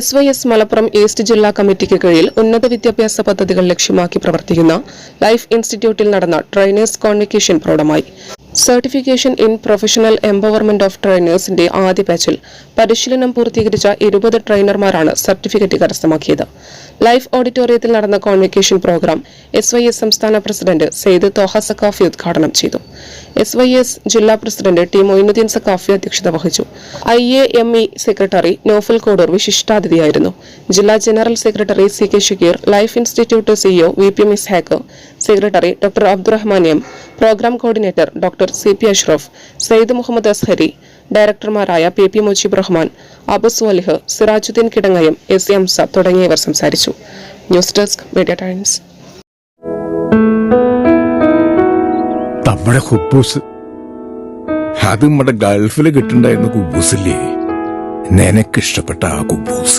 S Y S Malappuram east ജില്ലാ കമ്മിറ്റിക്ക് കീഴിൽ ഉന്നത വിദ്യാഭ്യാസ പദ്ധതികൾ ലക്ഷ്യമാക്കി പ്രവർത്തിക്കുന്ന ലൈഫ് ഇൻസ്റ്റിറ്റ്യൂട്ടിൽ നടന്ന trainers convocation പ്രൗഢമായി certification in professional empowerment of ട്രെയിനേഴ്സിന്റെ ആദ്യ ബാച്ചിൽ പരിശീലനം പൂർത്തീകരിച്ച ഇരുപത് ട്രെയിനർമാരാണ് സർട്ടിഫിക്കറ്റ് കരസ്ഥമാക്കിയത്. ലൈഫ് ഓഡിറ്റോറിയത്തിൽ നടന്ന convocation program S Y S സംസ്ഥാന പ്രസിഡന്റ് സെയ്ദ് തോഹ സക്കാഫി ഉദ്ഘാടനം ചെയ്തു. എസ് വൈ എസ് ജില്ലാ പ്രസിഡന്റ് ടി മൊയിനുദ്ദീൻ സക്കാഫി അധ്യക്ഷത വഹിച്ചു. I A M E secretary Noufal Kodur വിശിഷ്ടാതിഥിയായിരുന്നു. ജില്ലാ general secretary C K Shakir Life institute CEO V P miss hack secretary doctor Abdurahman M program coordinator doctor C P Ashraf Sayyid Muhammad Azhari ഡയറക്ടർമാരായ P P Mujeeb Rahman അബുസ് അലിഹ് Sirajuddin Kidangayam S M സ തുടങ്ങിയവർ സംസാരിച്ചു. News desk media times. നമ്മുടെ ഹുബൂസ്. അത് നമ്മുടെ ഗൾഫിൽ കിട്ടുണ്ടായിരുന്ന കുബൂസില്ലേ? നിനക്കിഷ്ടപ്പെട്ട ആ കുബൂസ്.